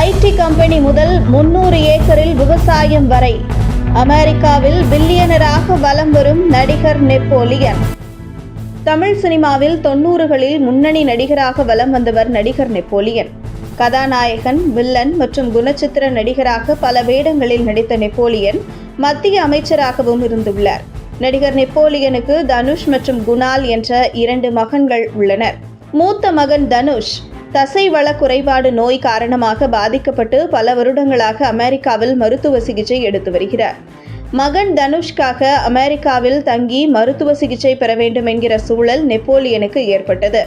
IT company முதல் முன்னூறு ஏக்கரில் விவசாயம் வரை. அமெரிக்காவில் பில்லியனராக வலம் வரும் நடிகர் நெப்போலியன். தமிழ் சினிமாவில் தொன்னூறுகளில் முன்னணி நடிகராக வலம் வந்தவர் நடிகர் நெப்போலியன். கதாநாயகன் வில்லன் மற்றும் குணச்சித்திர நடிகராக பல வேடங்களில் நடித்த நெப்போலியன் மத்திய அமைச்சராகவும் இருந்துள்ளார். நடிகர் நெப்போலியனுக்கு தனுஷ் மற்றும் குணால் என்ற இரண்டு மகன்கள் உள்ளனர். மூத்த மகன் தனுஷ் தசைவள குறைபாடு நோய் காரணமாக பாதிக்கப்பட்டு பல வருடங்களாக அமெரிக்காவில் மருத்துவ சிகிச்சை எடுத்து வருகிறார். மகன் தனுஷ்காக அமெரிக்காவில் தங்கி மருத்துவ சிகிச்சை பெற வேண்டும் என்கிற சூழல் நெப்போலியனுக்கு ஏற்பட்டது.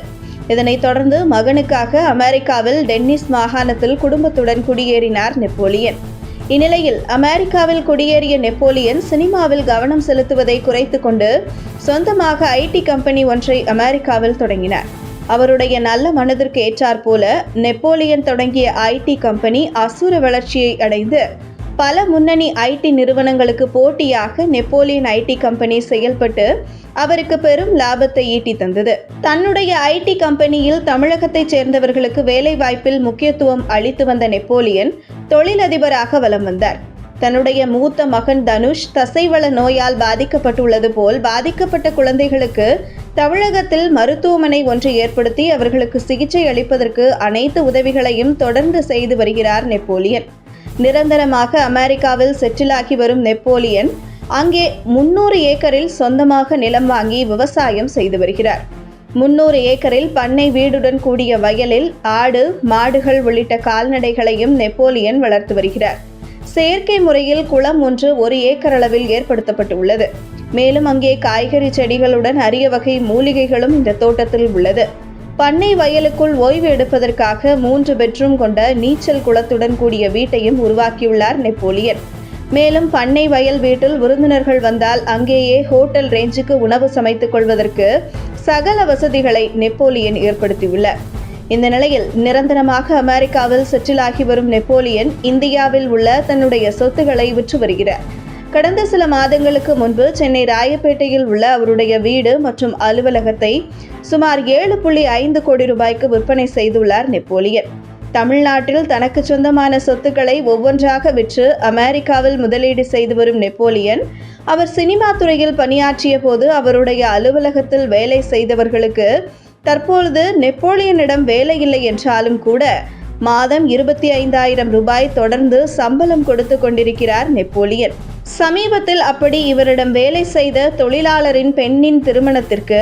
இதனைத் தொடர்ந்து மகனுக்காக அமெரிக்காவில் டென்னிஸ் மாகாணத்தில் குடும்பத்துடன் குடியேறினார் நெப்போலியன். இந்நிலையில் அமெரிக்காவில் குடியேறிய நெப்போலியன் சினிமாவில் கவனம் செலுத்துவதை குறைத்து கொண்டு சொந்தமாக ஐடி கம்பெனி ஒன்றை அமெரிக்காவில் தொடங்கினார். அவருடைய நல்ல மனதிற்கு ஏற்றாற்போல நெப்போலியன் தொடங்கிய ஐடி கம்பெனி அசுர வளர்ச்சியை அடைந்து பல முன்னணி ஐடி நிறுவனங்களுக்கு போட்டியாக நெப்போலியன் ஐடி கம்பெனி செயல்பட்டு அவருக்கு பெரும் லாபத்தை ஈட்டி தந்தது. தன்னுடைய ஐடி கம்பெனியில் தமிழகத்தைச் சேர்ந்தவர்களுக்கு வேலைவாய்ப்பில் முக்கியத்துவம் அளித்து வந்த நெப்போலியன் தொழிலதிபராக வலம் வந்தார். தன்னுடைய மூத்த மகன் தனுஷ் தசைவள நோயால் பாதிக்கப்பட்டுள்ளது போல் பாதிக்கப்பட்ட குழந்தைகளுக்கு தமிழகத்தில் மருத்துவமனை ஒன்று ஏற்படுத்தி அவர்களுக்கு சிகிச்சை அளிப்பதற்கு அனைத்து உதவிகளையும் தொடர்ந்து செய்து வருகிறார் நெப்போலியன். நிரந்தரமாக அமெரிக்காவில் செட்டிலாகி வரும் நெப்போலியன் அங்கே முன்னூறு ஏக்கரில் சொந்தமாக நிலம் வாங்கி விவசாயம் செய்து வருகிறார். முன்னூறு ஏக்கரில் பண்ணை வீடுடன் கூடிய வயலில் ஆடு மாடுகள் உள்ளிட்ட கால்நடைகளையும் நெப்போலியன் வளர்த்து வருகிறார். செயற்கை முறையில் குளம் ஒன்று ஒரு ஏக்கர் அளவில் ஏற்படுத்தப்பட்டுள்ளது. மேலும் அங்கே காய்கறி செடிகளுடன் அரிய வகை மூலிகைகளும் இந்த தோட்டத்தில் உள்ளது. பண்ணை வயலுக்குள் ஓய்வு எடுப்பதற்காக மூன்று பெட்ரூம் கொண்ட நீச்சல் குளத்துடன் கூடிய வீட்டையும் உருவாக்கியுள்ளார் நெப்போலியன். மேலும் பண்ணை வயல் வீட்டில் விருந்தினர்கள் வந்தால் அங்கேயே ஹோட்டல் ரேஞ்சுக்கு உணவு சமைத்துக் கொள்வதற்கு சகல வசதிகளை நெப்போலியன் ஏற்படுத்தியுள்ளார் இந்த நிலையில் நிரந்தரமாக அமெரிக்காவில் செட்டிலாகி வரும் நெப்போலியன் இந்தியாவில் உள்ள தன்னுடைய சொத்துக்களை விற்று வருகிறார். கடந்த சில மாதங்களுக்கு முன்பு சென்னை ராயப்பேட்டையில் உள்ள அவருடைய வீடு மற்றும் அலுவலகத்தை சுமார் ஏழு புள்ளி ஐந்து கோடி ரூபாய்க்கு விற்பனை செய்துள்ளார் நெப்போலியன். தமிழ்நாட்டில் தனக்கு சொந்தமான சொத்துக்களை ஒவ்வொன்றாக விற்று அமெரிக்காவில் முதலீடு செய்து வரும் நெப்போலியன் அவர் சினிமா துறையில் பணியாற்றிய போது அவருடைய அலுவலகத்தில் வேலை செய்தவர்களுக்கு தற்பொழுது நெப்போலியனிடம் வேலை இல்லை என்றாலும் கூட மாதம் இருபத்தி ஐந்தாயிரம் ரூபாய் தொடர்ந்து சம்பளம் கொடுத்து கொண்டிருக்கிறார் நெப்போலியன். சமீபத்தில் அப்படி இவரிடம் வேலை செய்த தொழிலாளரின் பெண்ணின் திருமணத்திற்கு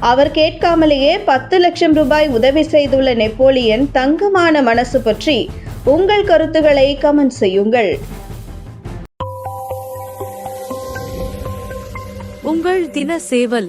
அவர் கேட்காமலேயே பத்து லட்சம் ரூபாய் உதவி செய்துள்ள நெப்போலியன் தங்கமான மனசு பற்றி உங்கள் கருத்துக்களை கமெண்ட் செய்யுங்கள். உங்கள் தின சேவல்